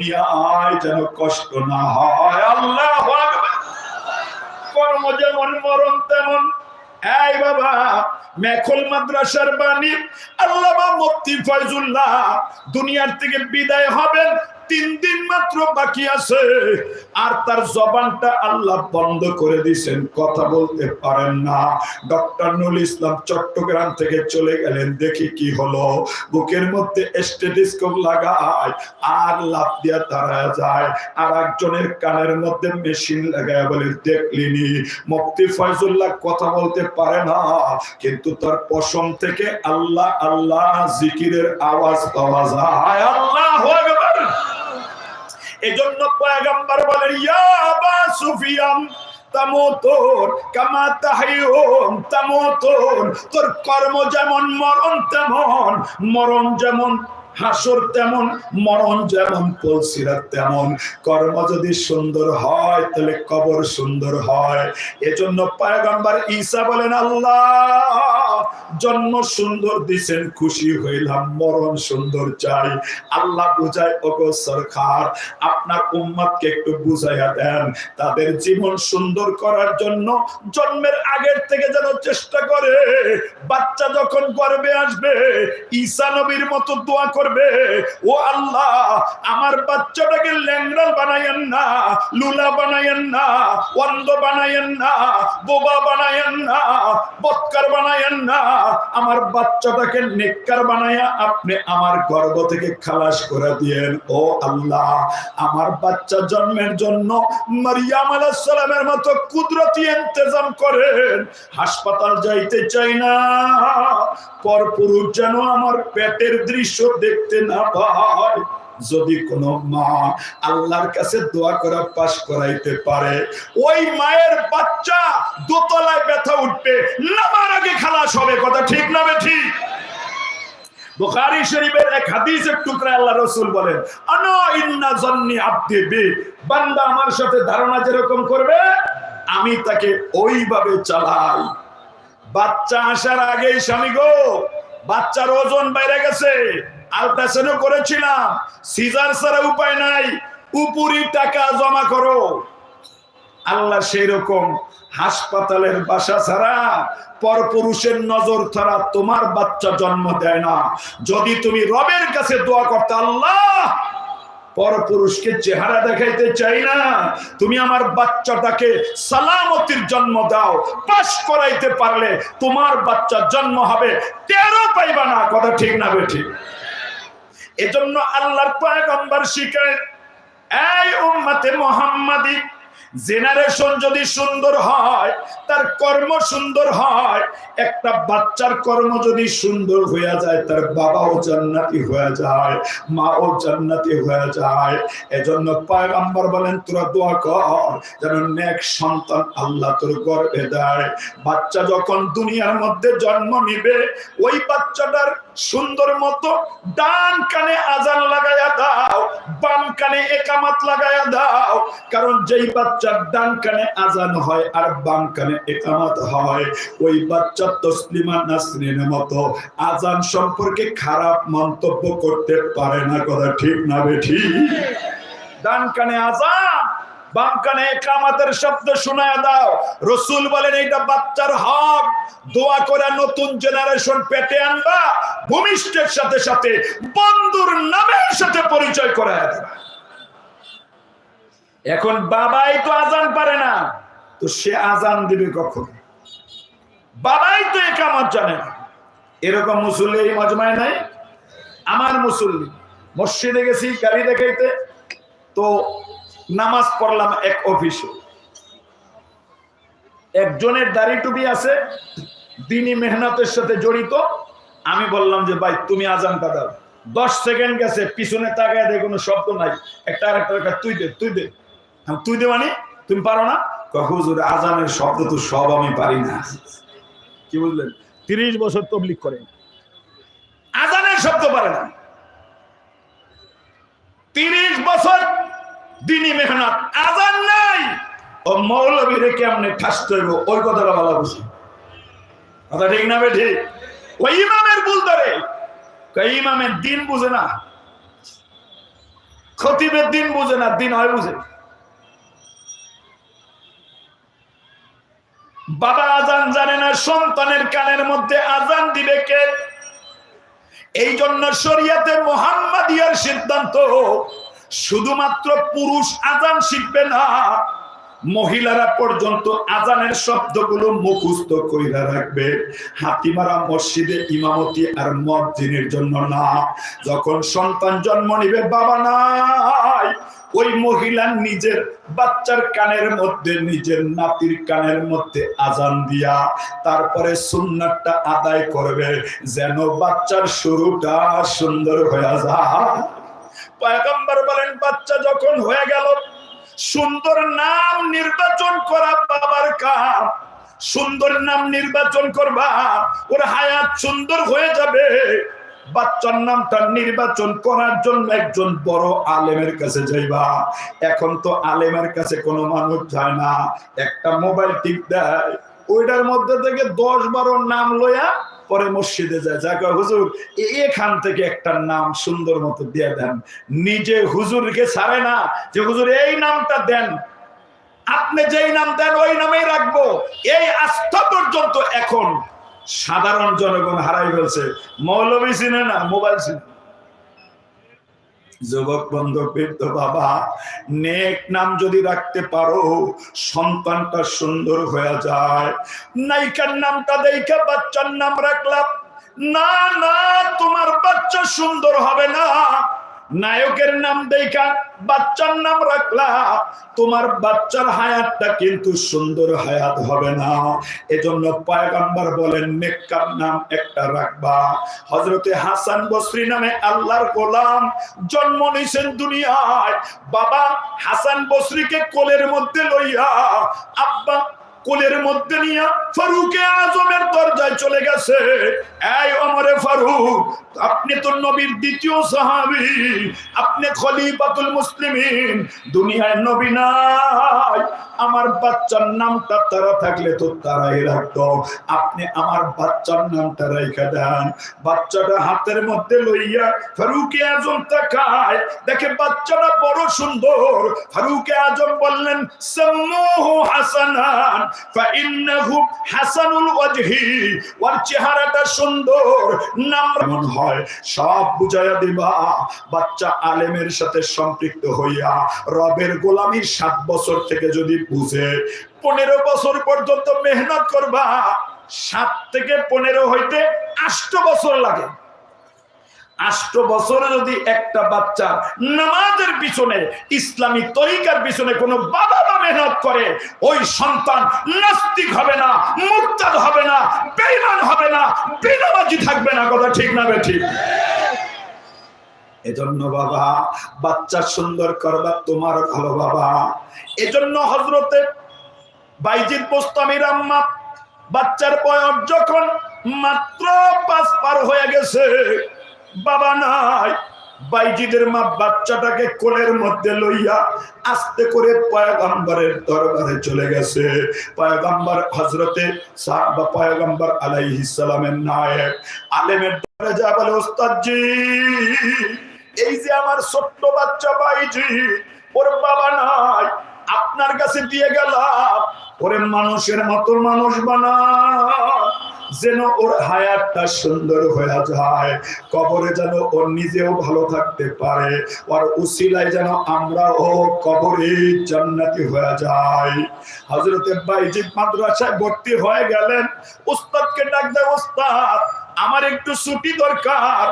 দুনিয়ায় যেন কষ্ট না হয়। আল্লাহ কর্ম যেমন মরণ তেমন। এই বাবা, মেখল মাদ্রাসার বাণী। আল্লাহ মুফতি ফয়জুল্লাহ, দুনিয়ার থেকে বিদায় হবেন। তিন দিন মাত্র বাকি আছে। আর তার জবানটা আল্লাহ বন্ধ করে দিয়েছেন। কথা বলতে পারেন না। ডক্টর নুল ইসলাম চট্টগ্রাম থেকে চলে গেলেন। দেখি কি হলো। বুকের মধ্যে স্টেটিস্কোপ লাগায় আর লাভ দিয়া দাঁড়ায় যায়। আর একজনের কানের মধ্যে মেশিন লাগায় বলে দেখলিনি মুফতি ফয়জুল্লাহ কথা বলতে পারে না। কিন্তু তার পশম থেকে আল্লাহ আল্লাহ জিকিরের আওয়াজ পাওয়া যায়। আল্লাহ আকবার। এজন্য পয়গম্বর বলেন, ইয়া আবা তোর কর্ম যেমন মরণ তেমন, মরণ যেমন হাসর তেমন, মরণ যেমন পলসিরাত তেমন। কর্ম যদি সুন্দর হয়, তাহলে কবর সুন্দর হয়। এজন্য পায়গাম্বার ঈসা বলেন, আল্লাহ জন্ম সুন্দর দিছেন, খুশি হইলাম, মরণ সুন্দর চাই। আল্লাহ বুঝায়, ওগো সরকার, আপনার উম্মতকে একটু বুঝাইয়া দেন। তাদের জীবন সুন্দর করার জন্য জন্মের আগের থেকে যেন চেষ্টা করে। বাচ্চা যখন গর্বে আসবে, ঈসা নবীর মতো দোয়া করবে, ও আল্লাহ, আমার বাচ্চাটাকে ল্যাংড়া বানাইয়েন না, লুলা বানাইয়েন না, অন্ধ বানাইয়েন না, বোবা বানাইয়েন না, বৎকার বানাইয়েন না আমার বাচ্চাটাকে নেককার বানাইয়া আপনি আমার গর্ভ থেকে খালাস করে দিয়েন। ও আল্লাহ, আমার বাচ্চা জন্মের জন্য মারিয়াম আলাইহিস সালামের মতো কুদরতি ইন্তজাম করেন। হাসপাতাল যাইতে চাই না, পরপুরুষ যেন আমার পেটের দৃশ্য দেখতে না পায়। যদি কোন মা আল্লাহর কাছে দোয়া করা পাশ করাইতে পারে, ওই মায়ের বাচ্চা দোতলায় ব্যথা উঠবে, নামার আগে খালাস হবে। কথা ঠিক না ঠিক? আমি তাকে ওইভাবে চালাই। বাচ্চা আসার আগেই স্বামী গো, বাচ্চার ওজন বাইরে গেছে। আলট্রাসাউন্ড করেছিলাম। সিজার ছাড়া উপায় নাই। উপরি টাকা জমা করো। আল্লাহ সেই রকম হাসপাতালের বাসা ছাড়া পরপুরুষের নজর ছাড়া তোমার বাচ্চা জন্ম দেয় না। যদি তুমি রবের কাছে দোয়া করতে আল্লাহ, পরপুরুষকে চেহারা দেখাইতে চাই না। তুমি আমার বাচ্চাটাকে সালামতির জন্ম দাও। পাশ করাইতে পারলে তোমার বাচ্চা জন্ম হবে। তেরো পাইবা না। কথা ঠিক না বেঠিক এজন্য আল্লাহর পয়গম্বর শিখায় এই উম্মতে মোহাম্মদী জেনারেশন যদি সুন্দর হয়, তার কর্ম সুন্দর হয়, একটা বাচ্চার কর্ম যদি সুন্দর হয়ে যায়, তার বাবাও জান্নাতি হয়ে যায়, মাও জান্নাতি হয়ে যায়। এজন্য পয়গম্বর বলেন, তোরা দোয়া কর যেন নেক সন্তান আল্লাহ তোর গর্ভে দেয়। বাচ্চা যখন দুনিয়ার মধ্যে জন্ম নিবে, ওই বাচ্চাটার সুন্দর মতো ডান কানে আজান লাগাইয়া দাও, বাম কানে একামাত লাগাইয়া দাও। কারণ যেই বাচ্চার ডান কানে আজান হয় আর বাম কানে একামাত হয়, ওই বাচ্চা তসলিমা নাসরিনের মতো আজান সম্পর্কে খারাপ মন্তব্য করতে পারে না, কথা ঠিক না বেঠি ডান কানে আজান বাম কানে কামাতের শব্দ শোনায় দাও। রসুল বলেন বাচ্চার হক। দোয়া করে নতুন জেনারেশন পেটে আনবা, ভূমিষ্ঠের সাথে সাথে বন্ধুর নামের সাথে পরিচয় করায় দেবা। এখন বাবাই তো আজান পারে না। তো সে আজান দিবে কখন? বাবাই তো একামত জানে না। এরকম মুসল্লি এই মজমায় নাই। আমার মুসল্লি, মসজিদে গেছি গাড়ি দেখাইতে। তো নামাজ পড়লাম এক অফিসে। একজনের দাড়ি টুপি আছে দিনী মেহনতের সাথে জড়িত। আমি বললাম যে, ভাই, তুমি আজানটা দাও। দশ সেকেন্ড গেছে, পিছনে তাকায় দেখে কোনো শব্দ নাই। একটা আর একটা তুই দে তুই দে। তুই দে মানে? তুমি পারো না? আজানের শব্দ তো সব আমি পারি না। কি বুঝলেন? তিরিশ বছর তবলিক করে আজানের শব্দ পারে না। তিরিশ বছর দিনী মেহনত আজান নাই। ও মৌলবীরে কেমনে ঠাসতে হইব ওই কথাটা ভালো বুঝি। কথা ঠিক না বে ঠিক ওই ইমামের ভুল ধরে। ইমামের দিন বুঝে না। খতিবের দিন বুঝে না, দিন হয় বুঝে। বাবা আজান জানে না, সন্তানের কানের মধ্যে আজান দিবে কে? এই জন্য শরিয়াতে মোহাম্মদিয়ার সিদ্ধান্ত। শুধুমাত্র পুরুষ আজান শিখবে না, মহিলারা পর্যন্ত আজানের শব্দগুলো মুখস্থ কইরা রাখবে। হাতিমারা মসজিদে ইমামতি আর মসজিদের জন্য না। যখন সন্তান জন্ম নিবে, বাবা নাই। ওই মহিলা নিজের বাচ্চার কানের মধ্যে, নিজের নাতির কানের মধ্যে আজান দিয়া তারপরে সুন্নাতটা আদায় করবে, যেন বাচ্চার শুরুটা সুন্দর হয়ে যায়। পয়গম্বর বলেন, বাচ্চা যখন হয়ে গেল, সুন্দর নাম নির্বাচন করা বাবার কাম। সুন্দর নাম নির্বাচন করবা, ওর হায়াত সুন্দর হয়ে যাবে। বাচ্চার নামটা নির্বাচন করার জন্য একজন বড় আলেমের কাছে যাইবা। এখন তো আলেমের কাছে কোনো মানুষ যায় না। একটা মোবাইল টিপ দেয়, ওইটার মধ্যে থেকে দশ বারো নাম লইয়া পরে মসজিদে যায়। যা কয়, হুজুর এখান থেকে একটা নাম সুন্দর মতো দিয়ে দেন। নিজে হুজুরকে ছাড়ে না যে হুজুর এই নামটা দেন। আপনি যেই নাম দেন ওই নামেই রাখব। এই আস্থা পর্যন্ত এখন সাধারণ জনগণ হারাই ফেলছে। মৌলবী চিনে না? মোবাইল চিনে যুবক বন্ধু, বৃদ্ধ বাবা, নেক নাম যদি রাখতে পারো, সন্তানটা সুন্দর হয়ে যায়। নায়িকার নামটা দেখে বাচ্চার নাম রাখলাম। না না, তোমার বাচ্চা সুন্দর হবে না। নায়কের নাম দেখা, বাচ্চার নাম রাখলা। তোমার বাচ্চার হায়াতটা কিন্তু সুন্দর হায়াত হবে না। এজন্য পয়গম্বর বলেন, নেককার নাম একটা রাখবা। হজরতে হাসান বসরি নামে আল্লাহর গোলাম জন্ম নিছেন দুনিয়ায়। বাবা হাসান বসরিকে কোলের মধ্যে লইয়া, আব্বা কোলের মধ্যে নিয়ে ফারুকে আজমের দরজায় চলে গেছে। এই অমরে ফারুক, আপনি তো নবীর দ্বিতীয় সাহাবি, আপনি খলিফাতুল মুসলিমিন, দুনিয়ায় নবী নাই। আমার বাচ্চার নামটা তারা থাকলে তো তারাই রাখতো। আপনি আমার বাচ্চার নামটা রেখে দেন। বাচ্চাটা হাতের মধ্যে লইয়া ফারুকে আজম তাকায়। দেখে বাচ্চাটা বড় সুন্দর। ফারুকে আজম বললেন, সাম্মুহু হাসানান, ফাইন্নাহু হাসানুল ওয়াজহি। ওর চেহারাটা সুন্দর, নাম এমন হয়? সব বুঝাইয়া দিবা। বাচ্চা আলেমের সাথে সম্পৃক্ত হইয়া, রবের গোলামি সাত বছর থেকে যদি বুঝে, পনেরো বছর পর্যন্ত মেহনত করবা, সাত থেকে পনেরো হইতে আষ্ট বছর লাগে। আষ্ট বছরে যদি একটা বাচ্চা নামাজের পিছনে, ইসলামী তরিকার পিছনে কোনো বাবা মা মেহনত করে, ওই সন্তান নাস্তিক হবে না মুক্তাদ হবে না বেইমান হবে না, বেনামাজি থাকবে না, কথা ঠিক না বে ঠিক? এজন্য বাবা বাচ্চা সুন্দর করবা তোমার ভালো বাবা। এজন্য হজরতে বাইজিদ বোস্তামির আম্মা বাচ্চার বয়স যখন মাত্র পাঁচ পার হয়ে গেছে, বাবা নাই, বাইজিদের মা বাচ্চাটাকে কোলের মধ্যে লইয়া আস্তে করে পয়গম্বরের দরবারে চলে গেছে। পয়গম্বর হজরতে সাহাবা পয়গম্বর আলাইহিস সালামের নায়েব আলেমের যা বলে, ওস্তাদজি এই যে আমার ছোট্ট বাচ্চা বাইজি, ওর বাবা নাই, আপনার কাছে দিয়ে গেলাম, ওরে মানুষের মতো মানুষ বানা। যেন ওর হায়াতটা সুন্দর হয়ে যায়, কবরে যেন ওর নিজেও ভালো থাকতে পারে, ওর উসিলায় যেন আমরা ও কবরে জান্নাতি হয়ে যায় হজরতে বাইজিদ মাদ্রাসায় ভর্তি হয়ে গেলেন। উস্তাদকে ডাক দেয় উস্তাদ, আমার একটু ছুটি দরকার।